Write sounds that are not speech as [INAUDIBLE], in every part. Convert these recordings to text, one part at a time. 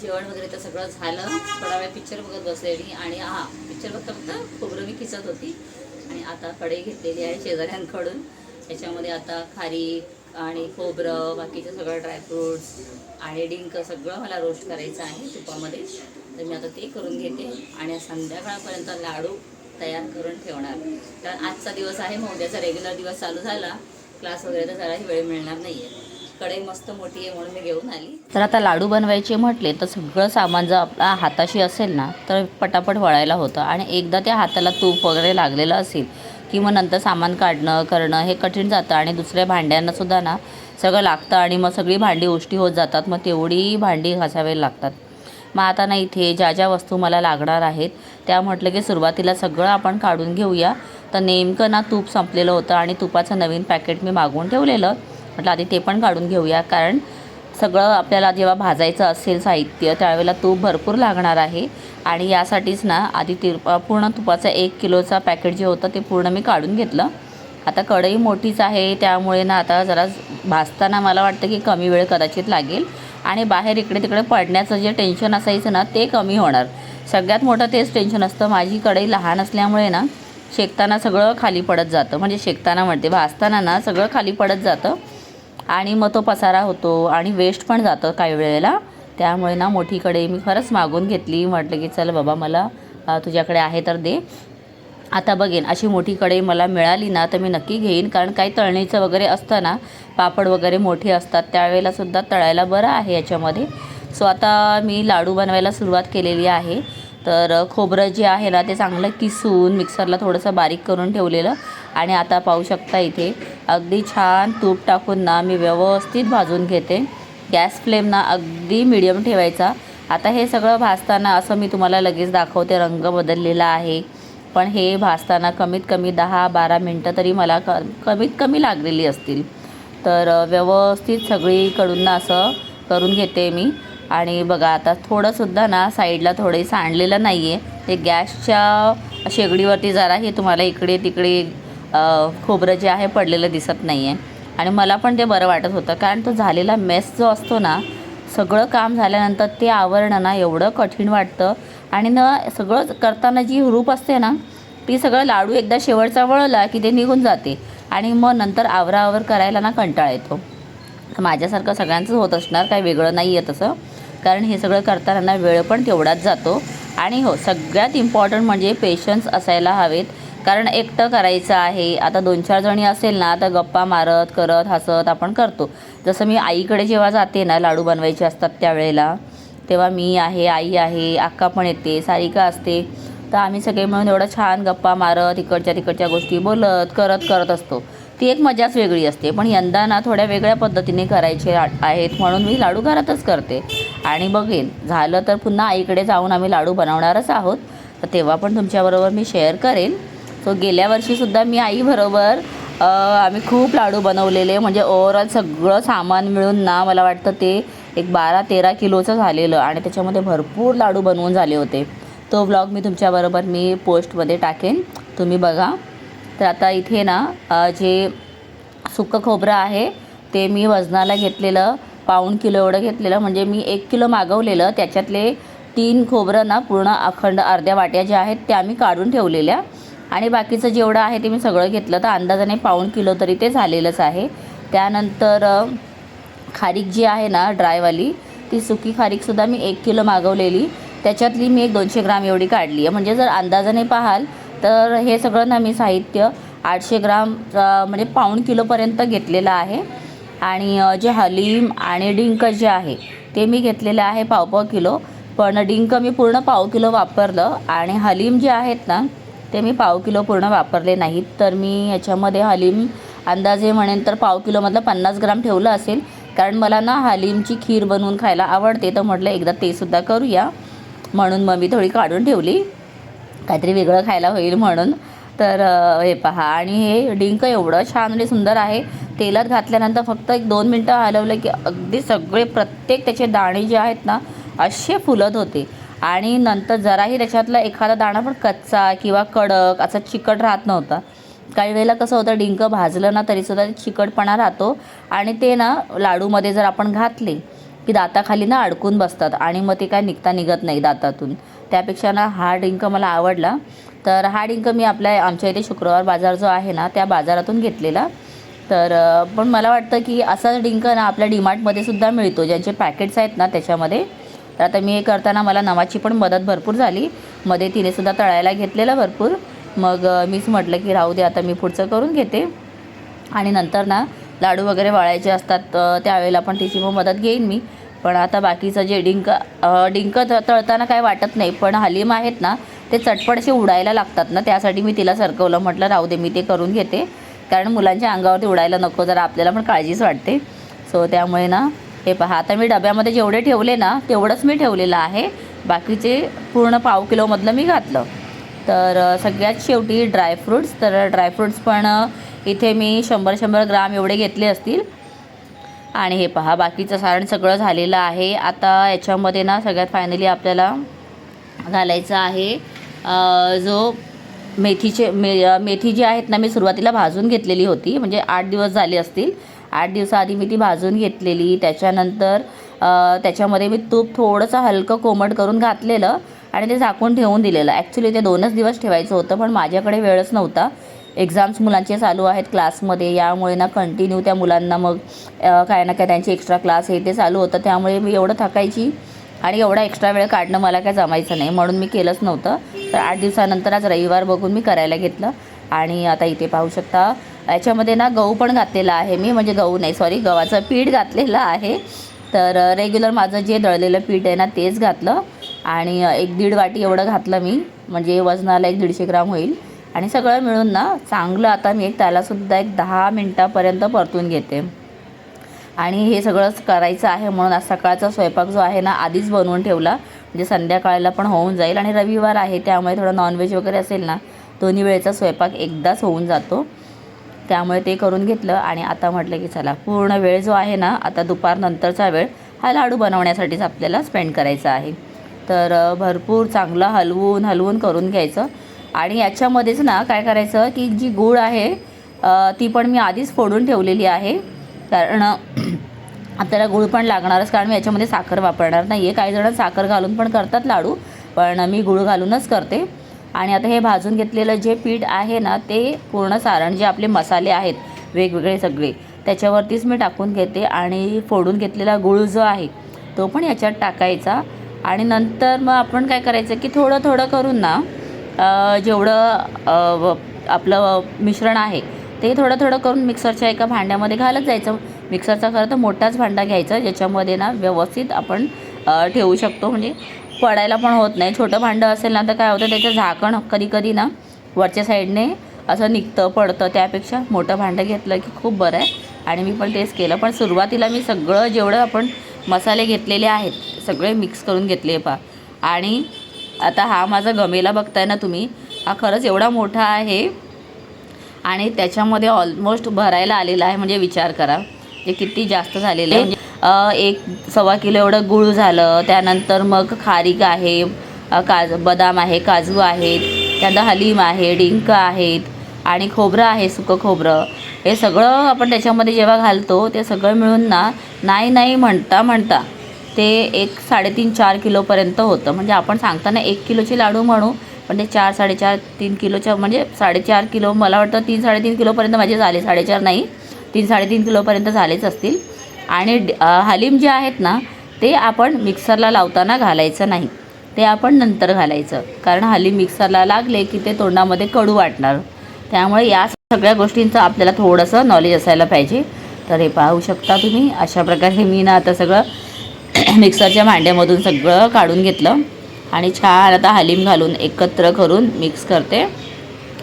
जेवण वगैरे तर सगळं झालं. थोडा वेळ पिक्चर बघत बसलेली आणि हा पिक्चर बघता बघता खोबरं मी खिचत होती. आणि आता कढई घेतलेली आहे शेजाऱ्यांकडून. याच्यामध्ये आता खारी आणि खोबरं बाकीचं सगळं ड्रायफ्रूट्स आणि डिंक सगळं मला रोस्ट करायचं आहे तुपामध्ये. तर मी आता ते करून घेते आणि संध्याकाळपर्यंत लाडू तयार करून ठेवणार. कारण आजचा दिवस आहे मग उद्याचा रेग्युलर दिवस चालू झाला. क्लास वगैरे तर जराही वेळ मिळणार नाही आहे कढई मस्त मोठी आहे म्हणून मी घेऊन आली. तर आता लाडू बनवायचे म्हटले तर सगळं सामान जर आपला हाताशी असेल ना तर पटापट वळायला होतं. आणि एकदा त्या हाताला तूप वगैरे लागलेलं असेल की मग नंतर सामान काढणं करणं हे कठीण जातं. आणि दुसऱ्या भांड्यांना सुद्धा ना सगळं लागतं आणि मग सगळी भांडी उष्टी होत जातात. मग तेवढी भांडी घासावे लागतात. मग आता ना इथे ज्या ज्या वस्तू मला लागणार आहेत त्या म्हटलं की सुरुवातीला सगळं आपण काढून घेऊया. तर नेमकं ना तूप संपलेलं होतं आणि तुपाचं नवीन पॅकेट मी मागवून ठेवलेलं. म्हटलं आधी ते पण काढून घेऊया. कारण सगळं आपल्याला जेव्हा भाजायचं असेल साहित्य त्यावेळेला तूप भरपूर लागणार आहे. आणि यासाठीच ना आधी तिर पूर्ण तुपाचं एक किलोचा पॅकेट जे होतं ते पूर्ण मी काढून घेतलं. आता कढई मोठीच आहे त्यामुळे ना आता जरा भाजताना मला वाटतं की कमी वेळ कदाचित लागेल. आणि बाहेर इकडे तिकडे पडण्याचं जे टेन्शन असायचं ना ते कमी होणार. सगळ्यात मोठं तेच टेन्शन असतं. माझी कढई लहान असल्यामुळे ना शेकताना सगळं खाली पडत जातं. म्हणजे शेकताना म्हणते भाजताना ना सगळं खाली पडत जातं. आणि मग तो पसारा होतो आणि वेस्ट पण जातं काही वेळेला. त्यामुळे ना मोठी कढई मी खरंच मागून घेतली. म्हटलं की चल बाबा मला तुझ्याकडे आहे तर दे. आता बघेन अशी मोठी कढई मला मिळाली ना तर मी नक्की घेईन. कारण काही तळणीचं वगैरे असतं ना पापड वगैरे मोठे असतात त्यावेळेलासुद्धा तळायला बरं आहे याच्यामध्ये. सो आता मी लाडू बनवायला सुरुवात केलेली आहे. तर खोबरं जे आहे ना ते चांगलं किसून मिक्सरला थोडंसं बारीक करून ठेवलेलं आणि आता पाहू शकता इथे अगदी छान तूप टाकून ना मी व्यवस्थित भाजून घेते. गॅस फ्लेम ना अगदी मिडियम ठेवायचा. आता हे सगळं भाजताना असं मी तुम्हाला लगेच दाखवते रंग बदललेला आहे. पण हे भाजताना कमीत कमी दहा बारा मिनटं तरी मला क कमीत कमी लागलेली असतील. तर व्यवस्थित सगळीकडून ना असं करून घेते मी. आणि बघा आता थोडंसुद्धा ना साईडला थोडे सांडलेलं नाही आहे ते गॅसच्या शेगडीवरती जरा हे तुम्हाला इकडे तिकडे खोबरं जे आहे पडलेलं दिसत नाही आहे आणि मला पण ते बरं वाटत होतं कारण तो झालेला मेस जो असतो ना सगळं काम झाल्यानंतर ते आवरणं ना एवढं कठीण वाटतं. आणि ना सगळं करताना जी रूप असते ना ती सगळं लाडू एकदा शेवटचा वळला की ते निघून जाते. आणि मग नंतर आवराआवर करायला ना कंटाळा येतो. माझ्यासारखं सगळ्यांचंच होत असणार काही वेगळं नाही आहे तसं. कारण हे सगळं करताना वेळ पण तेवढाच जातो. आणि हो सगळ्यात इम्पॉर्टंट म्हणजे पेशन्स असायला हवेत. कारण एकटं करायचं आहे आता दोन चार जणी असेल ना तर गप्पा मारत करत हसत आपण करतो. जसं मी आईकडे जेव्हा जाते ना लाडू बनवायचे असतात त्यावेळेला तेव्हा मी आहे आई आहे अक्का पण येते सारिका असते. तर आम्ही सगळे मिळून एवढं छान गप्पा मारत इकडच्या तिकडच्या गोष्टी बोलत करत करत असतो. ती एक मजाच वेगळी असते. पण यंदा ना थोड्या वेगळ्या पद्धतीने करायचे आ- आहेत म्हणून मी लाडू घरातच करते. आणि बघेन झालं तर पुन्हा आईकडे जाऊन आम्ही लाडू बनवणारच आहोत. तर तेव्हा पण तुमच्याबरोबर मी शेअर करेन. सो गेल्या वर्षीसुद्धा मी आईबरोबर आम्ही खूप लाडू बनवलेले. म्हणजे ओवरऑल सगळं सामान मिळून ना मला वाटतं ते एक बारा तेरा किलोचं झालेलं आणि त्याच्यामध्ये भरपूर लाडू बनवून झाले होते. तो व्लॉग मी तुमच्याबरोबर मी पोस्टमध्ये टाकेन. तुम्ही बघा. तर आता इथे ना जे सुकं खोबरं आहे ते मी वजनाला घेतलेलं पाऊण किलो एवढं घेतलेलं म्हणजे मी एक किलो मागवलेलं. त्याच्यातले तीन खोबरं ना पूर्ण अखंड अर्ध्या वाट्या ज्या आहेत त्या मी काढून ठेवलेल्या. आणि बाकीचं जेवढं आहे ते मी सगळं घेतलं. तर अंदाजाने पाऊण किलो तरी ते झालेलंच आहे. त्यानंतर खारीक जी आहे ना ड्रायवाली ती सुकी खारीकसुद्धा मी एक किलो मागवलेली. त्याच्यातली मी एक दोनशे ग्राम एवढी काढली आहे. म्हणजे जर अंदाजाने पाहाल तर हे सगळं ना मी साहित्य आठशे ग्राम म्हणजे पाऊण किलोपर्यंत घेतलेलं आहे. आणि जे हलीम आणि डिंक जे आहे ते मी घेतलेलं आहे पाव पाव किलो. पण डिंक मी पूर्ण पाव किलो वापरलं आणि हलीम जे आहेत ना ते मी पाव किलो पूर्ण वापरले नाहीत. तर मी ह्याच्यामध्ये हलीम अंदाजे म्हणेन तर पाव किलोमधलं पन्नास ग्राम ठेवलं असेल. कारण मला ना हलीमची खीर बनवून खायला आवडते. तर म्हटलं एकदा ते सुद्धा करूया. म्हणून मग मी थोडी काढून ठेवली. काहीतरी वेगळं खायला होईल म्हणून. तर हे पहा. आणि हे डिंक एवढं छान आणि सुंदर आहे. तेलात घातल्यानंतर फक्त एक दोन मिनटं हलवलं की अगदी सगळे प्रत्येक त्याचे दाणे जे आहेत ना असे फुलत होते. आणि नंतर जराही त्याच्यातला एखादा दाणा पण कच्चा किंवा कडक असा चिकट राहत नव्हता. काही वेळेला कसं होतं डिंक भाजलं ना तरीसुद्धा ते चिकटपणा राहतो. आणि ते ना लाडूमध्ये जर आपण घातले की दाताखाली ना अडकून बसतात आणि मग ते काय निघता निघत नाही दातातून. त्यापेक्षा ना हा डिंक मला आवडला. तर हा डिंक मी आपल्या आमच्या इथे शुक्रवार बाजार जो आहे ना त्या बाजारातून घेतलेला. तर पण मला वाटतं की असा डिंक ना आपल्या डीमार्टमध्ये सुद्धा मिळतो. ज्यांचे पॅकेट्स आहेत ना त्याच्यामध्ये. तर आता मी हे करताना मला नवाची पण मदत भरपूर झाली. मध्ये तिनेसुद्धा तळायला घेतलेलं भरपूर. मग मीच म्हटलं की राहू दे आता मी पुढचं करून घेते. आणि नंतर ना लाडू वगैरे वाळायचे असतात त्यावेळेला पण तिची मग मदत घेईन मी. पण आता बाकीचं जे डिंक डिंक तळताना काय वाटत नाही पण हलीम आहेत ना ते चटपटसे उडायला लागतात ना त्यासाठी मी तिला सरकवलं. म्हटलं राहू दे मी ते करून घेते. कारण मुलांच्या अंगावरती उडायला नको जरा आपल्याला पण काळजीच वाटते. सो त्यामुळे ना हे पहा आता मी डब्यामध्ये जेवढे ठेवले ना तेवढंच मी ठेवलेलं आहे. बाकीचे पूर्ण पाव किलोमधलं मी घातलं. तर सगळ्यात शेवटी ड्रायफ्रूट्स तर ड्रायफ्रूट्स पण इथे मी शंभर शंभर ग्राम एवढे घेतले असतील. आणि हे पहा बाकीचं सारण सगळं झालेलं आहे. आता याच्यामध्ये ना सगळ्यात फायनली आपल्याला घालायचं आहे जो मेथीचे मे मेथी जी आहेत ना मी सुरुवातीला भाजून घेतलेली होती. म्हणजे आठ दिवस झाले असतील. आठ दिवसाआधी मी ती भाजून घेतलेली. त्याच्यानंतर त्याच्यामध्ये मी तूप थोडंसं हलकं कोमट करून घातलेलं. आणि ते झाकून ठेवून दिलेलं. ॲक्च्युली ते दोनच दिवस ठेवायचं होतं पण माझ्याकडे वेळच नव्हता. एक्झाम्स मुलांचे चालू आहेत क्लासमध्ये यामुळे ना कंटिन्यू त्या मुलांना मग काय ना काय त्यांचे एक्स्ट्रा क्लास हे ते चालू होतं. त्यामुळे मी एवढं थकायची आणि एवढा एक्स्ट्रा वेळ काढणं मला काय जमायचं नाही म्हणून मी केलंच नव्हतं. तर आठ दिवसानंतर आज रविवार बघून मी करायला घेतलं. आणि आता इथे पाहू शकता याच्यामध्ये ना गहू पण घातलेला आहे मी म्हणजे गहू नाही सॉरी गव्हाचं पीठ घातलेलं आहे. तर रेग्युलर माझं जे दळलेलं पीठ आहे ना तेच घातलं. आणि एक दीड वाटी एवढं घातलं मी म्हणजे वजनाला एक दीडशे ग्राम होईल. आणि सगळं मिळून ना चांगलं आता मी एक त्यालासुद्धा एक दहा मिनटापर्यंत परतून घेते. आणि हे सगळंच करायचं आहे म्हणून आज सकाळचा स्वयंपाक जो आहे ना आधीच बनवून ठेवला. म्हणजे संध्याकाळला पण होऊन जाईल आणि रविवार आहे त्यामुळे थोडं नॉनव्हेज वगैरे असेल ना दोन्ही वेळेचा स्वयंपाक एकदाच होऊन जातो. त्यामुळे ते करून घेतलं आणि आता म्हटलं की चला पूर्ण वेळ जो आहे ना आता दुपारनंतरचा वेळ हा लाडू बनवण्यासाठीच आपल्याला स्पेंड करायचा आहे. तर भरपूर चांगलं हलवून हलवून करून घ्यायचं. आणि याच्यामध्येच ना काय करायचं की जी गूळ आहे ती पण मी आधीच फोडून ठेवलेली आहे. कारण [CLEARS THROAT] आपल्याला गूळ पण लागणारच कारण मी याच्यामध्ये साखर वापरणार नाही आहे काही जण साखर घालून पण करतात लाडू पण मी गूळ घालूनच करते. आणि आता हे भाजून घेतलेलं जे पीठ आहे ना ते पूर्ण सारण जे आपले मसाले आहेत वेगवेगळे सगळे त्याच्यावरतीच मी टाकून घेते. आणि फोडून घेतलेला गूळ जो आहे तो पण याच्यात टाकायचा. आणि नंतर मग आपण काय करायचं की थोडं थोडं करून ना जेवढं आपलं मिश्रण आहे ते थोडं थोडं करून मिक्सरच्या एका भांड्यामध्ये घालत जायचं. मिक्सरचा खरं तर मोठाच भांडा घ्यायचा ज्याच्यामध्ये ना व्यवस्थित आपण ठेवू शकतो. म्हणजे पडायला पण होत नाही. छोटं भांडं असेल ना तर काय होतं त्याचं झाकण कधी कधी ना वरच्या साईडने असं निघतं पडतं. त्यापेक्षा मोठं भांडं घेतलं की खूप बरं आहे. आणि मी पण तेच केलं. पण सुरुवातीला मी सगळं जेवढं आपण मसाले घेतलेले आहेत सगळे मिक्स करून घेतले पा आणि आता हा माझा गमेला बघताय ना तुम्ही हा खरंच एवढा मोठा आहे. आणि त्याच्यामध्ये ऑलमोस्ट भरायला आलेला आहे म्हणजे विचार करा. ते किती जास्त झालेलं आहे. म्हणजे, एक सव्वा किलो एवढं गूळ झालं त्यानंतर मग खारीक आहे काज बदाम आहे काजू आहेत त्यानंतर हलीम आहे डिंक आहेत. आणि खोबरं आहे सुकं खोबरं. हे सगळं आपण त्याच्यामध्ये जेव्हा घालतो ते सगळं मिळून ना नाही नाही म्हणता म्हणता ते एक साडेतीन चार किलोपर्यंत होतं. म्हणजे आपण सांगताना एक किलोचे लाडू म्हणू पण ते चार साडेचार तीन किलोच्या म्हणजे साडेचार किलो मला वाटतं तीन साडेतीन किलोपर्यंत माझे झाले. साडेचार नाही तीन साडेतीन किलोपर्यंत झालेच असतील. आणि ड- हलीम जे आहेत ना ते आपण मिक्सरला लावताना घालायचं नाही. ते आपण नंतर घालायचं. कारण हलीम मिक्सरला लागले की ते तोंडामध्ये कडू वाटणार. त्यामुळे या सगळ्या गोष्टींचं आपल्याला थोडंसं नॉलेज असायला पाहिजे. तर हे पाहू शकता तुम्ही. अशा प्रकारे मी ना आता सगळं [CLEARS THROAT] मिक्सरच्या भांड्यामधून सगळं काढून घेतलं. आणि छान आता हलीम घालून एकत्र करून मिक्स करते.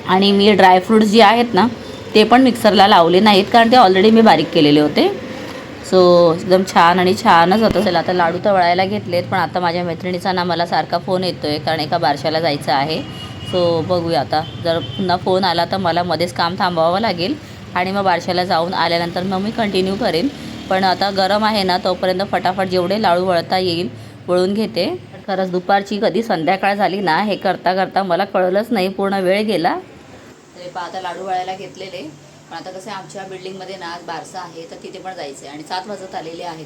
आणि मी ड्रायफ्रूट्स जे आहेत ना ते पण मिक्सरला लावले नाहीत कारण ते ऑलरेडी मी बारीक केलेले होते. सो एकदम छान आणि छानच होतं चला आता लाडू तर वळायला घेतलेत पण आता माझ्या मैत्रिणीचा ना मला सारखा फोन येतो आहे कारण एका बारशाला जायचं आहे. सो बघूया आता. जर पुन्हा फोन आला तर मला मध्येच काम थांबवावं लागेल. आणि मग बारशाला जाऊन आल्यानंतर मग मी कंटिन्यू करेन. पण आता गरम आहे ना तोपर्यंत फटाफट जेवढे लाडू वळता येईल वळून घेते. खरंच दुपारची कधी संध्याकाळ झाली ना हे करता करता मला कळलंच नाही. पूर्ण वेळ गेला. तरी पहा आता लाडू वळायला घेतलेले. पण आता कसं आमच्या बिल्डिंगमध्ये ना आज बारसा आहे तर तिथे पण जायचं आहे आणि सात वाजत आलेले आहेत.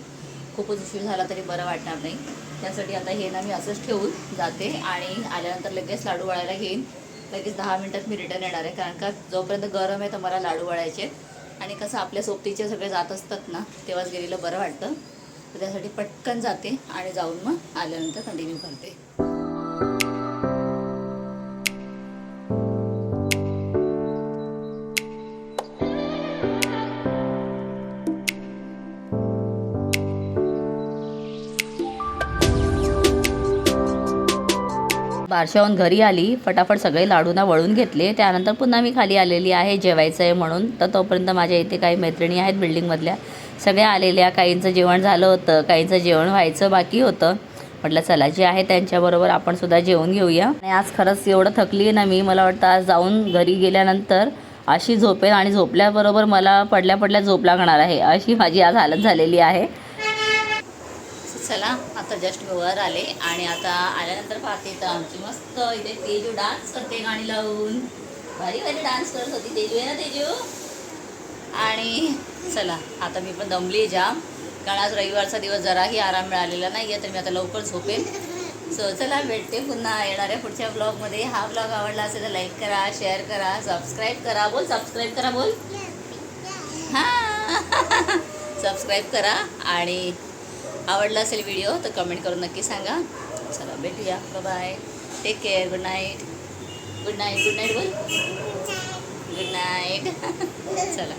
खूपच उशीर झाला तरी बरं वाटणार नाही. त्यासाठी आता हे ना मी असंच ठेवून जाते आणि आल्यानंतर लगेच लाडू वळायला घेईन. लगेच दहा मिनटात मी रिटर्न येणार आहे. कारण का जोपर्यंत गरम आहे तर मला लाडू वळायचे आणि कसं आपल्या सोबतीचे सगळे जात असतात ना तेव्हाच गेलेलं बरं वाटतं. तर त्यासाठी पटकन जाते आणि जाऊन मग आल्यानंतर कंटिन्यू करते. बारशाहून घरी आली फटाफट सगळे लाडूना वळून घेतले. त्यानंतर पुन्हा मी खाली आलेली आहे जेवायचं आहे म्हणून. तर तोपर्यंत माझ्या इथे काही मैत्रिणी आहेत बिल्डिंगमधल्या. सगळ्या आलेल्या काहींचं जेवण झालं होतं काहींचं जेवण व्हायचं बाकी होतं. म्हटलं चला जे आहे त्यांच्याबरोबर आपण सुद्धा जेवून घेऊया. आणि आज खरंच एवढं थकली आहे ना मी. मला वाटतं आज जाऊन घरी गेल्यानंतर अशी झोपेल आणि झोपल्याबरोबर मला पडल्या पडल्या झोप लागणार आहे अशी माझी आज हालत झालेली आहे. चला आता जस्ट मी वर आले आणि आता आल्यानंतर पाहते तर आमची मस्त इथे तेजू डान्स करते गाणी लावून. भारी भारी डान्स करत होती तेजू आहे ना तेजू? आणि चला आता मी पण दमली आहे जाम. कारण आज रविवारचा दिवस जराही आराम मिळालेला नाही आहे तर मी आता लवकर झोपेन. सो चला भेटते पुन्हा येणाऱ्या पुढच्या ब्लॉगमध्ये हा ब्लॉग आवडला असेल तर लाईक करा शेअर करा सबस्क्राईब करा. बोल सबस्क्राईब करा बोल. हां. सबस्क्राईब [LAUGHS] करा आणि आवडला असेल व्हिडिओ तर कमेंट करून नक्की सांगा. चला भेटूया. Bye take care good night good night good night बोल. गुड नाईट [LAUGHS] चला.